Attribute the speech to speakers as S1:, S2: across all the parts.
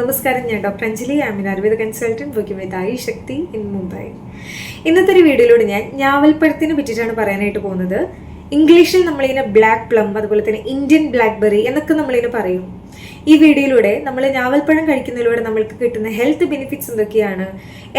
S1: നമസ്കാരം ഞാൻ doctor Anjali Amin Ayurveda consultant working with Ayushakti in Mumbai ഇന്നത്തെ ഒരു വീഡിയോയിലൂടെ ഞാൻ ഞാവൽപ്പഴത്തിനെ പറ്റിയിട്ടാണ് പറയാനായിട്ട് പോകുന്നത്. ഇംഗ്ലീഷിൽ നമ്മളിതിനെ ബ്ലാക്ക് പ്ലം അതുപോലെ തന്നെ ഇന്ത്യൻ ബ്ലാക്ക്ബെറി എന്നൊക്കെ നമ്മളിതിനെ പറയും. ഈ വീഡിയോയിലൂടെ നമ്മൾ ഞാവൽപ്പഴം കഴിക്കുന്നതിലൂടെ നമ്മൾക്ക് കിട്ടുന്ന ഹെൽത്ത് ബെനിഫിറ്റ്സ് എന്തൊക്കെയാണ്?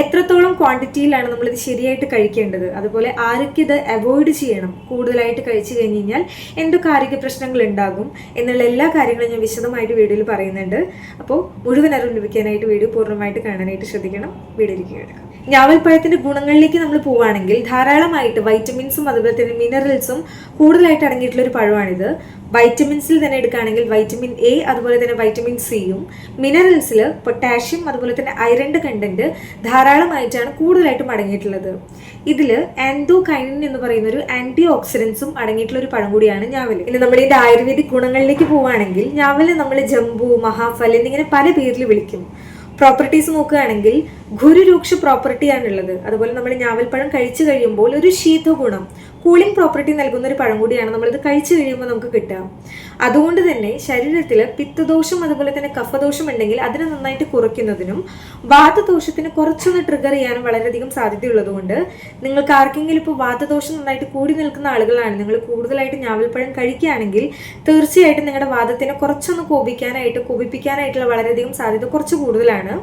S1: എത്രത്തോളം ക്വാണ്ടിറ്റിയിലാണ് നമ്മളിത് ശരിയായിട്ട് കഴിക്കേണ്ടത്? അതുപോലെ ആരൊക്കെ ഇത് അവോയ്ഡ് ചെയ്യണം? കൂടുതലായിട്ട് കഴിച്ചു കഴിഞ്ഞ് കഴിഞ്ഞാൽ എന്തൊക്കെ ആരോഗ്യ പ്രശ്നങ്ങൾ ഉണ്ടാകും? എന്നുള്ള എല്ലാ കാര്യങ്ങളും ഞാൻ വിശദമായിട്ട് വീഡിയോയിൽ പറയുന്നുണ്ട്. അപ്പോൾ മുഴുവൻ അറിവ് ലഭിക്കാനായിട്ട് വീഡിയോ പൂർണമായിട്ട് കാണാനായിട്ട് ശ്രദ്ധിക്കണം. വീഡിയോയിലേക്ക് കിടക്കാം ഞാവൽപ്പഴത്തിന്റെ ഗുണങ്ങളിലേക്ക് നമ്മൾ പോവുകയാണെങ്കിൽ ധാരാളമായിട്ട് വൈറ്റമിൻസും അതുപോലെ തന്നെ മിനറൽസും കൂടുതലായിട്ട് അടങ്ങിയിട്ടുള്ള ഒരു പഴമാണിത്. വൈറ്റമിൻസിൽ തന്നെ എടുക്കുകയാണെങ്കിൽ വൈറ്റമിൻ എ അതുപോലെ തന്നെ വൈറ്റമിൻ സിയും മിനറൽസിൽ പൊട്ടാഷ്യം അതുപോലെ തന്നെ അയറന്റെ കണ്ടന്റ് ധാരാളമായിട്ടാണ് കൂടുതലായിട്ടും അടങ്ങിയിട്ടുള്ളത്. ഇതിൽ ആൻഡോകൈനിൻ എന്ന് പറയുന്ന ഒരു ആന്റി ഓക്സിഡൻസും അടങ്ങിയിട്ടുള്ള ഒരു പഴം കൂടിയാണ് ഞാവൽ. ഇനി നമ്മൾ ഇതിന്റെ ആയുർവേദിക് ഗുണങ്ങളിലേക്ക് പോവുകയാണെങ്കിൽ ഞാവൽ നമ്മൾ ജംബു മഹാഫൽ എന്നിങ്ങനെ പല പേരിൽ വിളിക്കും. പ്രോപ്പർട്ടീസ് നോക്കുകയാണെങ്കിൽ ഗുരുരൂക്ഷ പ്രോപ്പർട്ടിയാണുള്ളത് അതുപോലെ നമ്മൾ ഞാവൽപ്പഴം കഴിച്ചു കഴിയുമ്പോൾ ഒരു ശീത ഗുണം. കൂളിംഗ് പ്രോപ്പർട്ടി നൽകുന്ന ഒരു പഴം കൂടിയാണ് നമ്മളിത് കഴിച്ചു കഴിയുമ്പോൾ നമുക്ക് കിട്ടുക. അതുകൊണ്ട് തന്നെ ശരീരത്തിൽ പിത്തദോഷം അതുപോലെ തന്നെ കഫദോഷം ഉണ്ടെങ്കിൽ അതിനെ നന്നായിട്ട് കുറയ്ക്കുന്നതിനും വാതദോഷത്തിന് കുറച്ചൊന്ന് ട്രിഗർ ചെയ്യാനും വളരെയധികം സാധ്യതയുള്ളതുകൊണ്ട് നിങ്ങൾക്ക് ആർക്കെങ്കിലും ഇപ്പോൾ വാതദോഷം നന്നായിട്ട് കൂടി നിൽക്കുന്ന ആളുകളാണ് നിങ്ങൾ കൂടുതലായിട്ട് ഞാവൽപ്പഴം കഴിക്കുകയാണെങ്കിൽ തീർച്ചയായിട്ടും നിങ്ങളുടെ വാദത്തിനെ കുറച്ചൊന്ന് കോപിക്കാനായിട്ട് കോപിപ്പിക്കാനായിട്ടുള്ള വളരെയധികം സാധ്യത കുറച്ച് കൂടുതലാണ്.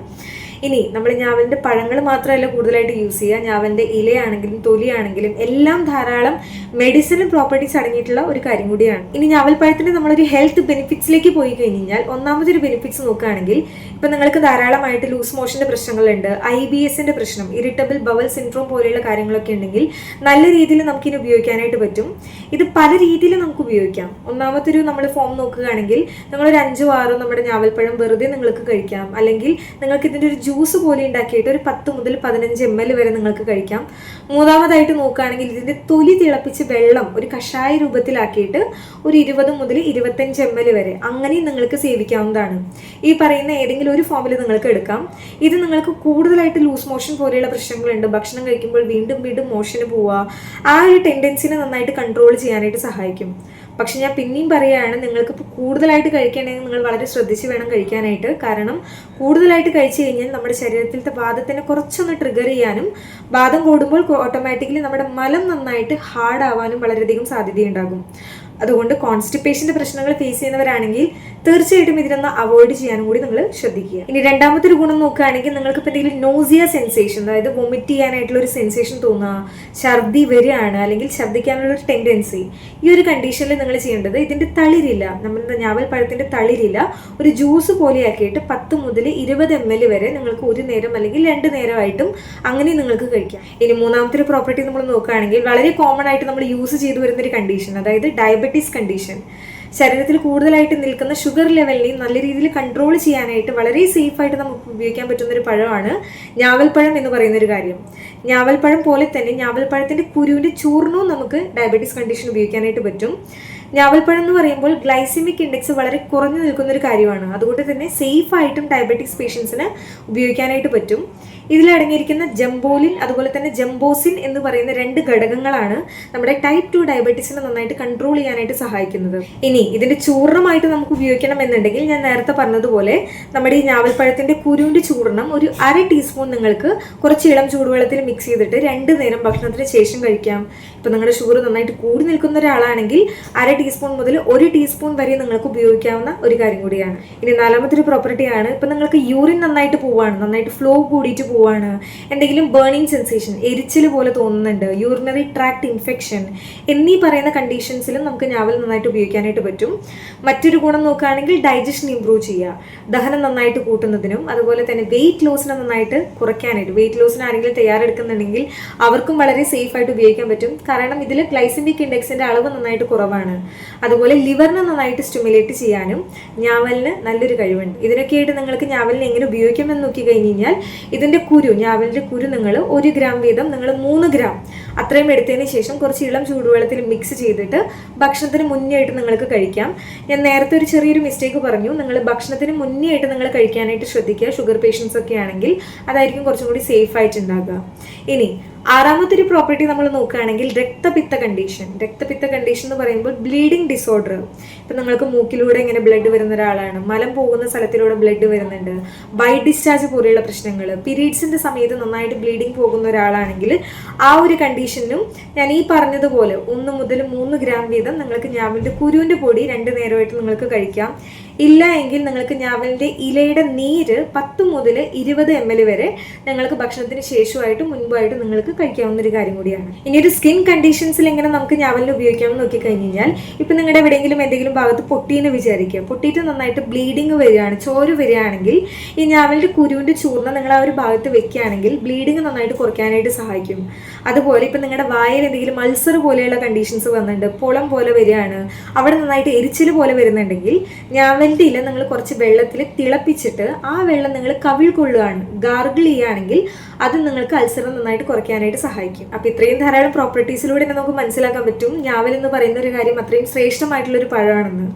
S1: ഇനി നമ്മൾ ഞാവലിന്റെ പഴങ്ങൾ മാത്രമല്ല കൂടുതലായിട്ട് യൂസ് ചെയ്യുക. ഞാവലിന്റെ ഇലയാണെങ്കിലും തൊലിയാണെങ്കിലും എല്ലാം ധാരാളം മെഡിസിനൽ പ്രോപ്പർട്ടീസ് അടങ്ങിയിട്ടുള്ള ഒരു കാര്യം കൂടിയാണ്. ഇനി ഞാവൽപ്പഴത്തിന്റെ നമ്മളൊരു ഹെൽത്ത് ബെനിഫിറ്റ്സിലേക്ക് പോയി കഴിഞ്ഞാൽ ഒന്നാമതൊരു ബെനിഫിറ്റ്സ് നോക്കുകയാണെങ്കിൽ ഇപ്പം നിങ്ങൾക്ക് ധാരാളമായിട്ട് ലൂസ് മോഷന്റെ പ്രശ്നങ്ങളുണ്ട് ഐ ബി എസിന്റെ പ്രശ്നം ഇറിറ്റബിൾ ബവൽ സിൻഡ്രോം പോലെയുള്ള കാര്യങ്ങളൊക്കെ ഉണ്ടെങ്കിൽ നല്ല രീതിയിൽ നമുക്കിനി ഉപയോഗിക്കാനായിട്ട് പറ്റും. ഇത് പല രീതിയിൽ നമുക്ക് ഉപയോഗിക്കാം. ഒന്നാമത്തൊരു നമ്മൾ ഫോം നോക്കുകയാണെങ്കിൽ നിങ്ങളൊരു അഞ്ചോ ആറോ നമ്മുടെ ഞാവൽപ്പഴം വെറുതെ നിങ്ങൾക്ക് കഴിക്കാം. അല്ലെങ്കിൽ നിങ്ങൾക്ക് ഇതിന്റെ ഒരു ജ്യൂസ് പോലെ ഉണ്ടാക്കിയിട്ട് ഒരു പത്ത് മുതൽ പതിനഞ്ച് എം എൽ വരെ നിങ്ങൾക്ക് കഴിക്കാം. മൂന്നാമതായിട്ട് നോക്കുകയാണെങ്കിൽ ഇതിന്റെ തൊലി തിളപ്പിച്ച് വെള്ളം ഒരു കഷായ രൂപത്തിലാക്കിയിട്ട് ഒരു ഇരുപത് മുതൽ ഇരുപത്തഞ്ച് എം എൽ വരെ അങ്ങനെയും നിങ്ങൾക്ക് സേവിക്കാവുന്നതാണ്. ഈ പറയുന്ന ഏതെങ്കിലും ഒരു ഫോമിൽ നിങ്ങൾക്ക് എടുക്കാം. ഇത് നിങ്ങൾക്ക് കൂടുതലായിട്ട് ലൂസ് മോഷൻ പോലെയുള്ള പ്രശ്നങ്ങളുണ്ട്. ഭക്ഷണം കഴിക്കുമ്പോൾ വീണ്ടും വീണ്ടും മോഷന് പോവുക. ആ ഒരു ടെൻഡൻസിനെ നന്നായിട്ട് കൺട്രോൾ ചെയ്യാനായിട്ട് സഹായിക്കും. പക്ഷെ ഞാൻ പിന്നെയും പറയുകയാണ് നിങ്ങൾക്ക് കൂടുതലായിട്ട് കഴിക്കുകയാണെങ്കിൽ നിങ്ങൾ വളരെ ശ്രദ്ധിച്ച് വേണം കഴിക്കാനായിട്ട്. കാരണം കൂടുതലായിട്ട് കഴിച്ചു കഴിഞ്ഞാൽ നമ്മുടെ ശരീരത്തിലത്തെ വാദത്തിനെ കുറച്ചൊന്ന് ട്രിഗർ ചെയ്യാനും വാദം കൂടുമ്പോൾ ഓട്ടോമാറ്റിക്കലി നമ്മുടെ മലം നന്നായിട്ട് ഹാർഡ് ആവാനും വളരെയധികം സാധ്യതയുണ്ടാകും. അതുകൊണ്ട് കോൺസ്റ്റിപ്പേഷന്റെ പ്രശ്നങ്ങൾ ഫേസ് ചെയ്യുന്നവരാണെങ്കിൽ തീർച്ചയായിട്ടും ഇതിനൊന്ന് അവോയ്ഡ് ചെയ്യാനും കൂടി നിങ്ങൾ ശ്രദ്ധിക്കുക. ഇനി രണ്ടാമത്തെ ഒരു ഗുണം നോക്കുകയാണെങ്കിൽ നിങ്ങൾക്ക് ഇപ്പോൾ എന്തെങ്കിലും നോസിയ സെൻസേഷൻ അതായത് വൊമിറ്റ് ചെയ്യാനായിട്ടുള്ള ഒരു സെൻസേഷൻ തോന്നുക ഛർദി വരികയാണ് അല്ലെങ്കിൽ ഛർദിക്കാനുള്ള ഒരു ടെൻഡൻസി ഈ ഒരു കണ്ടീഷനിൽ നിങ്ങൾ ചെയ്യേണ്ടത് ഇതിന്റെ തളിരില്ല നമ്മുടെ ഞാവൽ പഴത്തിന്റെ തളിരില്ല ഒരു ജ്യൂസ് പോലെയാക്കിയിട്ട് പത്ത് മുതൽ ഇരുപത് എം എൽ വരെ നിങ്ങൾക്ക് ഒരു നേരം അല്ലെങ്കിൽ രണ്ട് നേരമായിട്ടും അങ്ങനെ നിങ്ങൾക്ക് കഴിക്കാം. ഇനി മൂന്നാമത്തെ ഒരു പ്രോപ്പർട്ടി നമ്മൾ നോക്കുകയാണെങ്കിൽ വളരെ കോമൺ ആയിട്ട് നമ്മൾ യൂസ് ചെയ്തു വരുന്ന ഒരു കണ്ടീഷൻ അതായത് ഡയബറ്റീസ് കണ്ടീഷൻ ശരീരത്തിൽ കൂടുതലായിട്ട് നിൽക്കുന്ന ഷുഗർ ലെവലിനെയും നല്ല രീതിയിൽ കൺട്രോൾ ചെയ്യാനായിട്ട് വളരെ സേഫായിട്ട് നമുക്ക് ഉപയോഗിക്കാൻ പറ്റുന്ന ഒരു പഴമാണ് ഞാവൽപ്പഴം എന്ന് പറയുന്ന ഒരു കാര്യം. ഞാവൽപ്പഴം പോലെ തന്നെ ഞാവൽപ്പഴത്തിന്റെ കുരുവിന്റെ ചൂർണവും നമുക്ക് ഡയബറ്റീസ് കണ്ടീഷൻ ഉപയോഗിക്കാനായിട്ട് പറ്റും. ഞാവൽപ്പഴം എന്ന് പറയുമ്പോൾ ഗ്ലൈസിമിക് ഇൻഡെക്സ് വളരെ കുറഞ്ഞു നിൽക്കുന്ന ഒരു കാര്യമാണ്. അതുകൊണ്ട് തന്നെ സേഫ് ആയിട്ടും ഡയബറ്റിക്സ് പേഷ്യൻസിന് ഉപയോഗിക്കാനായിട്ട് പറ്റും. ഇതിലടങ്ങിയിരിക്കുന്ന ജംബോലിൻ അതുപോലെ തന്നെ ജംബോസിൻ എന്ന് പറയുന്ന രണ്ട് ഘടകങ്ങളാണ് നമ്മുടെ ടൈപ്പ് ടു ഡയബറ്റീസിനെ നന്നായിട്ട് കൺട്രോൾ ചെയ്യാനായിട്ട് സഹായിക്കുന്നത്. ഇനി ഇതിന്റെ ചൂർണമായിട്ട് നമുക്ക് ഉപയോഗിക്കണം എന്നുണ്ടെങ്കിൽ ഞാൻ നേരത്തെ പറഞ്ഞതുപോലെ നമ്മുടെ ഈ ഞാവൽപ്പഴത്തിന്റെ കുരുവിന്റെ ചൂർണം ഒരു അര ടീസ്പൂൺ നിങ്ങൾക്ക് കുറച്ച് ഇളം ചൂടുവെള്ളത്തിൽ മിക്സ് ചെയ്തിട്ട് രണ്ട് നേരം ഭക്ഷണത്തിന് ശേഷം കഴിക്കാം. ഇപ്പൊ നിങ്ങളുടെ ഷുഗർ നന്നായിട്ട് കൂടി നിൽക്കുന്ന ഒരാളാണെങ്കിൽ അര ടീസ്പൂൺ മുതൽ ഒരു ടീസ്പൂൺ വരെ നിങ്ങൾക്ക് ഉപയോഗിക്കാവുന്ന ഒരു കാര്യം കൂടിയാണ്. ഇനി നാലാമത്തെ ഒരു പ്രോപ്പർട്ടിയാണ് ഇപ്പം നിങ്ങൾക്ക് യൂറിൻ നന്നായിട്ട് പോവാണ് നന്നായിട്ട് ഫ്ലോ കൂടിയിട്ട് പോവാണ്. എന്തെങ്കിലും ബേണിംഗ് സെൻസേഷൻ എരിച്ചിൽ പോലെ തോന്നുന്നുണ്ട് യൂറിനറി ട്രാക്ട് ഇൻഫെക്ഷൻ എന്നീ പറയുന്ന കണ്ടീഷൻസിലും നമുക്ക് ഞാവൽ നന്നായിട്ട് ഉപയോഗിക്കാനായിട്ട് പറ്റും. മറ്റൊരു ഗുണം നോക്കുകയാണെങ്കിൽ ഡൈജഷൻ ഇംപ്രൂവ് ചെയ്യുക. ദഹനം നന്നായിട്ട് കൂട്ടുന്നതിനും അതുപോലെ തന്നെ വെയിറ്റ് ലോസിനെ നന്നായിട്ട് കുറയ്ക്കാനായിട്ട് വെയിറ്റ് ലോസിന് ആരെങ്കിലും തയ്യാറെടുക്കുന്നുണ്ടെങ്കിൽ അവർക്കും വളരെ സേഫ് ആയിട്ട് ഉപയോഗിക്കാൻ പറ്റും. കാരണം ഇതിൽ ക്ലൈസിമിക് ഇൻഡെക്സിന്റെ അളവ് നന്നായിട്ട് കുറവാണ്. അതുപോലെ ലിവറിനെ നന്നായിട്ട് സ്റ്റിമുലേറ്റ് ചെയ്യാനും ഞാവലിന് നല്ലൊരു കഴിവുണ്ട്. ഇതിനൊക്കെയായിട്ട് നിങ്ങൾക്ക് ഞാവലിനെ എങ്ങനെ ഉപയോഗിക്കാമെന്ന് നോക്കി കഴിഞ്ഞ് കഴിഞ്ഞാൽ ഇതിന്റെ കുരു ഞാവലിന്റെ കുരു നിങ്ങൾ ഒരു ഗ്രാം വീതം നിങ്ങൾ മൂന്ന് ഗ്രാം അത്രയും എടുത്തതിന് ശേഷം കുറച്ച് ഇളം ചൂടുവെള്ളത്തിൽ മിക്സ് ചെയ്തിട്ട് ഭക്ഷണത്തിന് മുന്നേ ആയിട്ട് നിങ്ങൾക്ക് കഴിക്കാം. ഞാൻ നേരത്തെ ഒരു ചെറിയൊരു മിസ്റ്റേക്ക് പറഞ്ഞു. നിങ്ങൾ ഭക്ഷണത്തിന് മുന്നേ ആയിട്ട് നിങ്ങൾ കഴിക്കാനായിട്ട് ശ്രദ്ധിക്കുക. ഷുഗർ പേഷ്യൻസ് ഒക്കെ ആണെങ്കിൽ അതായിരിക്കും കുറച്ചും കൂടി സേഫ് ആയിട്ട് ഉണ്ടാകുക ഇനി ആറാമത്തെ പ്രോപ്പർട്ടി നമ്മൾ നോക്കുകയാണെങ്കിൽ രക്തപിത്ത കണ്ടീഷൻ രക്തപിത്ത കണ്ടീഷൻ എന്ന് പറയുമ്പോൾ ബ്ലീഡിങ് ഡിസോർഡർ ഇപ്പം നിങ്ങൾക്ക് മൂക്കിലൂടെ ഇങ്ങനെ ബ്ലഡ് വരുന്ന ഒരാളാണ്. മലം പോകുന്ന സ്ഥലത്തിലൂടെ ബ്ലഡ് വരുന്നുണ്ട്. ബൈ ഡിസ്ചാർജ് പോലെയുള്ള പ്രശ്നങ്ങൾ. പീരീഡ്സിന്റെ സമയത്ത് നന്നായിട്ട് ബ്ലീഡിങ് പോകുന്ന ഒരാളാണെങ്കിൽ ആ ഒരു കണ്ടീഷനും ഞാൻ ഈ പറഞ്ഞതുപോലെ ഒന്ന് മുതൽ മൂന്ന് ഗ്രാം വീതം നിങ്ങൾക്ക് ഞാവലിന്റെ കുരുവിന്റെ പൊടി രണ്ട് നേരമായിട്ട് നിങ്ങൾക്ക് കഴിക്കാം. ഇല്ല എങ്കിൽ നിങ്ങൾക്ക് ഞാവലിന്റെ ഇലയുടെ നീര് പത്ത് മുതൽ ഇരുപത് എം എൽ വരെ നിങ്ങൾക്ക് ഭക്ഷണത്തിന് ശേഷമായിട്ട് മുൻപായിട്ട് നിങ്ങൾക്ക് കഴിക്കാവുന്ന ഒരു കാര്യം കൂടിയാണ്. ഇനി ഒരു സ്കിൻ കണ്ടീഷൻസിൽ എങ്ങനെ നമുക്ക് ഞാവലിന് ഉപയോഗിക്കാമെന്ന് നോക്കി കഴിഞ്ഞ് കഴിഞ്ഞാൽ ഇപ്പം നിങ്ങളുടെ എവിടെയെങ്കിലും എന്തെങ്കിലും ഭാഗത്ത് പൊട്ടിയെന്ന് വിചാരിക്കുക. പൊട്ടിയിട്ട് നന്നായിട്ട് ബ്ലീഡിങ് വരികയാണ് ചോര വരികയാണെങ്കിൽ ഈ ഞാവലിന്റെ കുരുവിന്റെ ചൂർണം നിങ്ങൾ ആ ഒരു ഭാഗത്ത് വെക്കുകയാണെങ്കിൽ ബ്ലീഡിങ് നന്നായിട്ട് കുറയ്ക്കാനായിട്ട് സഹായിക്കും. അതുപോലെ ഇപ്പം നിങ്ങളുടെ വായിൽ എന്തെങ്കിലും അൾസർ പോലെയുള്ള കണ്ടീഷൻസ് വന്നിട്ടുണ്ട് പുളം പോലെ വരികയാണ് അവിടെ നന്നായിട്ട് എരിച്ചിൽ പോലെ വരുന്നുണ്ടെങ്കിൽ ഞാവലിന്റെ ഇല നിങ്ങൾ കുറച്ച് വെള്ളത്തിൽ തിളപ്പിച്ചിട്ട് ആ വെള്ളം നിങ്ങൾ കവിൾ കൊള്ളുകയാണ് ഗാർഗിൾ ചെയ്യുകയാണെങ്കിൽ അത് നിങ്ങൾക്ക് അൾസർ നന്നായിട്ട് കുറയ്ക്കാനായിട്ട് സഹായിക്കും. അപ്പോൾ ഇത്രയും ധാരാളം പ്രോപ്പർട്ടീസിലൂടെ നമുക്ക് മനസ്സിലാക്കാൻ പറ്റും. ഞാവൽ എന്ന് പറയുന്ന ഒരു കാര്യം അത്രയും ശ്രേഷ്ഠമായിട്ടുള്ള ഒരു പഴമാണെന്ന്.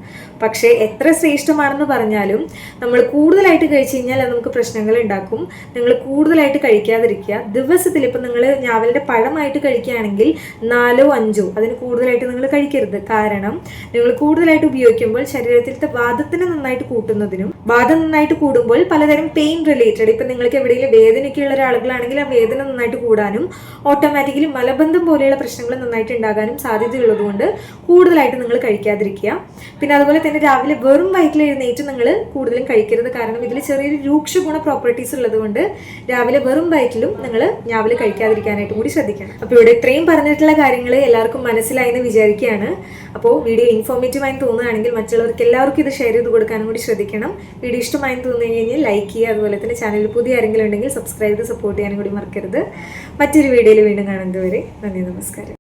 S1: പക്ഷേ എത്ര ശ്രേഷ്ഠമാണെന്ന് പറഞ്ഞാലും നമ്മൾ കൂടുതലായിട്ട് കഴിച്ചു കഴിഞ്ഞാൽ അത് നമുക്ക് പ്രശ്നങ്ങൾ ഉണ്ടാക്കും. നിങ്ങൾ കൂടുതലായിട്ട് കഴിക്കാതിരിക്കുക. ദിവസത്തിൽ ഇപ്പം നിങ്ങൾ ഞാവലിന്റെ പഴമായിട്ട് കഴിക്കുകയാണെങ്കിൽ നാലോ അഞ്ചോ അതിന് കൂടുതലായിട്ട് നിങ്ങൾ കഴിക്കരുത്. കാരണം നിങ്ങൾ കൂടുതലായിട്ട് ഉപയോഗിക്കുമ്പോൾ ശരീരത്തിലത്തെ വാദത്തിന് നന്നായിട്ട് കൂട്ടുന്നതിനും വാദം നന്നായിട്ട് കൂടുമ്പോൾ പലതരം പെയിൻ റിലേറ്റഡ് ഇപ്പം നിങ്ങൾക്ക് എവിടെയെങ്കിലും വേദനയൊക്കെ ഉള്ള ഒരാളുകളാണെങ്കിൽ ആ വേദന നന്നായിട്ട് കൂടാനും ഓട്ടോമാറ്റിക്കലി മലബന്ധം പോലെയുള്ള പ്രശ്നങ്ങൾ നന്നായിട്ട് ഉണ്ടാകാനും സാധ്യതയുള്ളതുകൊണ്ട് കൂടുതലായിട്ട് നിങ്ങൾ കഴിക്കാതിരിക്കുക. പിന്നെ അതുപോലെ തന്നെ രാവിലെ വെറും വയറ്റിൽ എഴുന്നേറ്റ് നിങ്ങൾ കൂടുതലും കഴിക്കരുത്. കാരണം ഇതിൽ ചെറിയൊരു രൂക്ഷ ഗുണ പ്രോപ്പർട്ടീസ് ഉള്ളതുകൊണ്ട് രാവിലെ വെറും വയറ്റിലും നിങ്ങൾ രാവിലെ കഴിക്കാതിരിക്കാനായിട്ട് കൂടി ശ്രദ്ധിക്കണം. അപ്പോൾ ഇവിടെ ഇത്രയും പറഞ്ഞിട്ടുള്ള കാര്യങ്ങൾ എല്ലാവർക്കും മനസ്സിലായി എന്ന് വിചാരിക്കുകയാണ്. അപ്പോൾ വീഡിയോ ഇൻഫോർമേറ്റീവ് ആയി തോന്നുകയാണെങ്കിൽ മറ്റുള്ളവർക്ക് എല്ലാവർക്കും ഇത് ഷെയർ ചെയ്ത് കൊടുക്കാനും കൂടി ശ്രദ്ധിക്കണം. വീഡിയോ ഇഷ്ടമായി തോന്നി കഴിഞ്ഞാൽ ലൈക്ക് ചെയ്യുക. അതുപോലെ തന്നെ ചാനലിൽ പുതിയ ആരെങ്കിലും ഉണ്ടെങ്കിൽ സബ്സ്ക്രൈബ് ചെയ്ത് സപ്പോർട്ട് ചെയ്യാനും കൂടി മറക്കരുത്. മറ്റൊരു വീഡിയോയിൽ വീണ്ടും കാണുന്നതുവരെ നന്ദി നമസ്കാരം.